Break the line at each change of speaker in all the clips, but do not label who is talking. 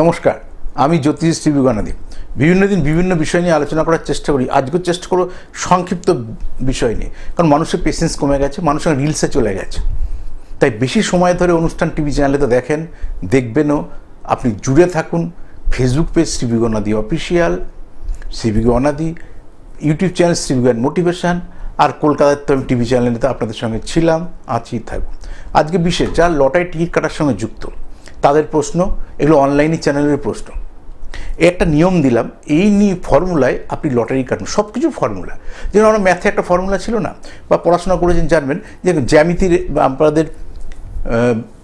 নমস্কার, আমি জ্যোতিষ শ্রী শ্রীবিগণাদি বিভিন্ন দিন বিভিন্ন বিষয় নিয়ে আলোচনা করার চেষ্টা করি। আজকেও চেষ্টা করো সংক্ষিপ্ত বিষয় নিয়ে। কারণ মানুষের পেশেন্স কমে গেছে, মানুষের রিলসে চলে গেছে। তাই বেশি সময় ধরে অনুষ্ঠান টিভি চ্যানেলে তো দেখেন, দেখবেনও। আপনি জুড়ে থাকুন ফেসবুক পেজ শ্রী শ্রীবিগণাদি official Shri শ্রীবিগণাদি YouTube channel Shri Shribigyan motivation আর কলকাতার তো আমি টিভি চ্যানেলে তো আপনাদের সঙ্গে ছিলাম, আছি থাকব। আজকে বিশেষ যা লটারি টিকিট কাটার সঙ্গে যুক্ত তাদের প্রশ্ন, এগুলো অনলাইনে চ্যানেলের প্রশ্ন। একটা নিয়ম দিলাম, এই নিয়ে ফর্মুলায় আপনি লটারি কাটুন সব কিছু ফর্মুলা যেমন আমরা ম্যাথে একটা ফর্মুলা ছিল না, বা পড়াশোনা করেছেন, জানবেন, যে জ্যামিতির, আপনাদের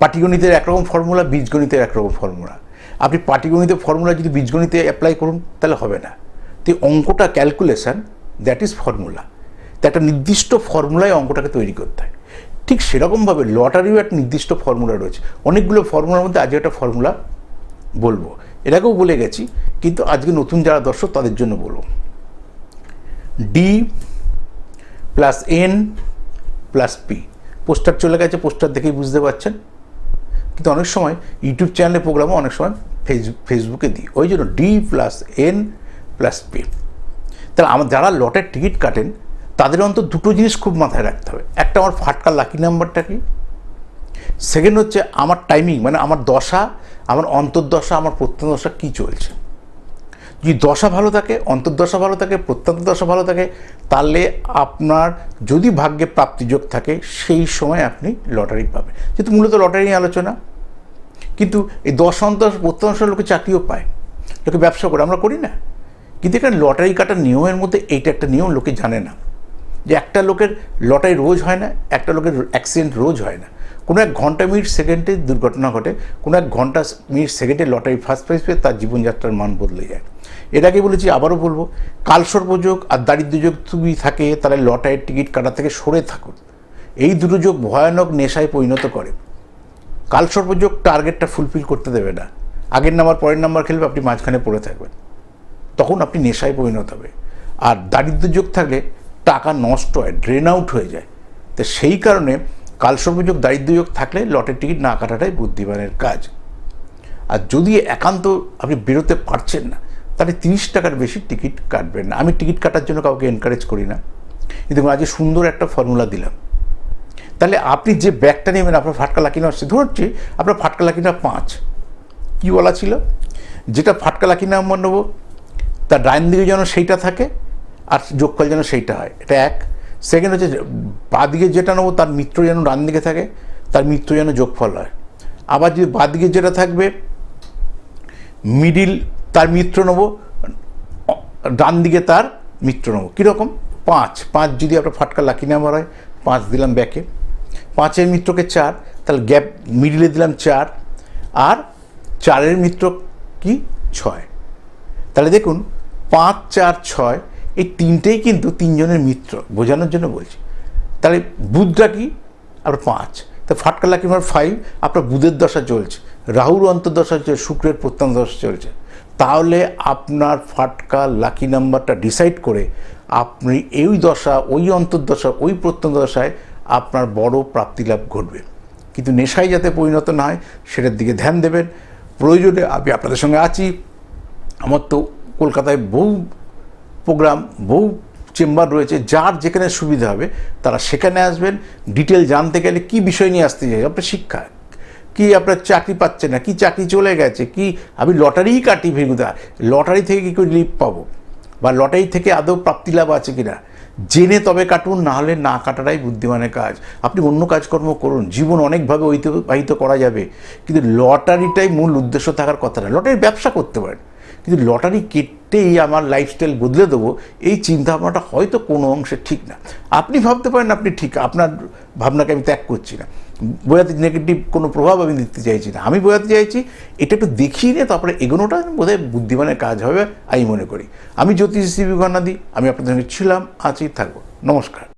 পাটিগণিতের একরকম ফর্মুলা বীজগণিতের একরকম ফর্মুলা আপনি পাটিগণিতের ফর্মুলা যদি বীজগণিতে অ্যাপ্লাই করুন, তাহলে হবে না। তো অঙ্কটা ক্যালকুলেশান দ্যাট ইজ ফর্মুলা তো একটা নির্দিষ্ট ফর্মুলায় অঙ্কটাকে তৈরি করতে হয়। ঠিক সেরকমভাবে লটারিও একটা নির্দিষ্ট ফর্মুলা রয়েছে। অনেকগুলো ফর্মুলার মধ্যে আজকে একটা ফর্মুলা বলব। এর আগেও বলে গেছি, কিন্তু আজকে নতুন যারা দর্শক তাদের জন্য বলব। D plus N plus P poster চলে গেছে, পোস্টার দেখেই বুঝতে পারছেন। কিন্তু অনেক সময় ইউটিউব চ্যানেলে প্রোগ্রামও অনেক সময় ফেস ফেসবুকে দিই। ওই জন্য D plus N plus P তাহলে আমার যারা লটের টিকিট কাটেন তাদের অন্তত দুটো জিনিস খুব মাথায় রাখতে হবে। একটা আমার ফাটকা লাকি নাম্বারটা কি? সেকেন্ড হচ্ছে আমার টাইমিং মানে আমার দশা, আমার অন্তর্দশা, আমার প্রত্যন্তদশা কী চলছে? যদি দশা ভালো থাকে, অন্তর্দশা ভালো থাকে প্রত্যন্ত দশা ভালো থাকে, তাহলে আপনার যদি ভাগ্যে প্রাপ্তিযোগ থাকে, সেই সময় আপনি লটারি পাবেন। যেহেতু মূলত লটারি আলোচনা। কিন্তু এই দশ অন্তর প্রত্যন্ত লোকে চাকরিও পায়। লোকে ব্যবসা করে, আমরা করি না। কিন্তু এখানে লটারি কাটার নিয়মের মধ্যে এইটা একটা নিয়ম, লোকে জানে না। যে একটা লোকের লটারি রোজ হয় না, একটা লোকের অ্যাক্সিডেন্ট রোজ হয় না। কোনো এক ঘণ্টা মিনিট, সেকেন্ডে দুর্ঘটনা ঘটে, কোনো এক ঘণ্টা মিনিট, সেকেন্ডে লটারি ফার্স্ট প্রাইজ পেয়ে তার জীবনযাত্রার মান বদলে যায়। এর আগে বলেছি, আবারও বলব কাল কালসর্পযোগ আর দারিদ্র্যযোগ তুমি থাকে, তাহলে লটারির টিকিট কাটা থেকে সরে থাকুন এই দুটো যোগ ভয়ানক নেশায় পরিণত করে। কাল কালসর্পযোগ টার্গেটটা ফুলফিল করতে দেবে না। আগের নাম্বার, পরের নাম্বার খেলবে, আপনি মাঝখানে পড়ে থাকবেন। তখন আপনি নেশায় পরিণত হবে। আর দারিদ্র যোগ থাকলে টাকা নষ্ট হয় ড্রেন আউট হয়ে যায়। তো সেই কারণে কালসর্পযোগ দারিদ্র যোগ থাকলে লটের টিকিট না কাটাটাই বুদ্ধিমানের কাজ। আর যদি একান্ত আপনি বেরোতে পারছেন না, তাহলে তিরিশ টাকার বেশি টিকিট কাটবেন না। আমি টিকিট কাটার জন্য কাউকে এনকারেজ করি না। কিন্তু আজকে সুন্দর একটা ফর্মুলা দিলাম। তাহলে আপনি যে ব্যাগটা নেবেন, আপনার ফাটকা লাকি নাম্বার সে ধরছি আপনার ফাটকা লাকি নাম্বার পাঁচ। কী বলা ছিল? যেটা ফাটকা লাকি নাম্বার নেব, তার ডাইন দিকে যেন সেইটা থাকে আর যোগফল যেন সেইটা হয়, এটা এক। সেকেন্ড হচ্ছে বাঁ দিকে যেটা নেব তার মিত্র যেন ডান দিকে থাকে, তার মিত্র যেন যোগফল হয়। আবার যদি বাঁ দিকে যেটা থাকবে মিডিল তার মিত্র নেব, ডান দিকে তার মিত্র নেব। কীরকম? পাঁচ। পাঁচ যদি আপনার ফাটকা লাকি নাম্বার হয়, পাঁচ দিলাম ব্যাকে পাঁচের মিত্রকে চার, তাহলে গ্যাপ মিডিলে দিলাম চার, আর চারের মিত্র কি? ছয়। তাহলে দেখুন, পাঁচ, চার, ছয় এই তিনটেই কিন্তু তিনজনের মিত্র, বোঝানোর জন্য বলছি। তাহলে বুধটা কি? আপনার পাঁচ। তা ফাটকা লাকি নাম্বার ফাইভ আপনার বুধের দশা চলছে। রাহুর অন্তর্দশা চলছে, শুক্রের প্রত্যান্ত দশা চলছে। তাহলে আপনার ফাটকা লাকি নাম্বারটা ডিসাইড করে আপনি এই দশা, ওই অন্তর্দশা, ওই প্রত্যন্ত দশায় আপনার বড় প্রাপ্তি লাভ ঘটবে। কিন্তু নেশায় যাতে পরিণত না হয়, সেটার দিকে ধ্যান দেবেন। প্রয়োজনে আমি আপনাদের সঙ্গে আছি। আমার তো কলকাতায় বহু প্রোগ্রাম, বহু চেম্বার রয়েছে, যার যেখানে সুবিধা হবে তারা সেখানে আসবেন, ডিটেল জানতে গেলে কি বিষয় নিয়ে আসতে চাই, আপনার শিক্ষা, কি আপনার চাকরি পাচ্ছে না, কি চাকরি চলে গেছে, কি, আমি লটারিই কাটি ভেগুদা লটারি থেকে কী করে রিলিফ পাবো? বা লটারি থেকে আদৌ প্রাপ্তি লাভ আছে কিনা? জেনে তবে কাটুন, না হলে না কাটাটাই বুদ্ধিমানের কাজ। আপনি অন্য কাজকর্ম করুন, জীবন অনেকভাবে অতিবাহিত করা যাবে। কিন্তু লটারিটাই মূল উদ্দেশ্য থাকার কথা না, লটারির ব্যবসা করতে পারেন। কিন্তু লটারি কেটেই আমার লাইফস্টাইল বদলে দেবো, এই চিন্তা ভাবনাটা হয়তো কোনো অংশে ঠিক না। আপনি ভাবতে পারেন আপনি ঠিক, আপনার ভাবনাকে আমি ত্যাগ করছি না। বোঝাতে নেগেটিভ কোনো প্রভাব আমি দিতে চাইছি না। আমি বোঝাতে চাইছি, এটা একটু দেখিয়ে নিয়ে তারপরে এগোনোটা বোধহয় বুদ্ধিমানের কাজ হবে, আমি মনে করি। আমি জ্যোতিষ শিবী দিই আমি আপনাদের সঙ্গে ছিলাম, আছি, থাকব। নমস্কার।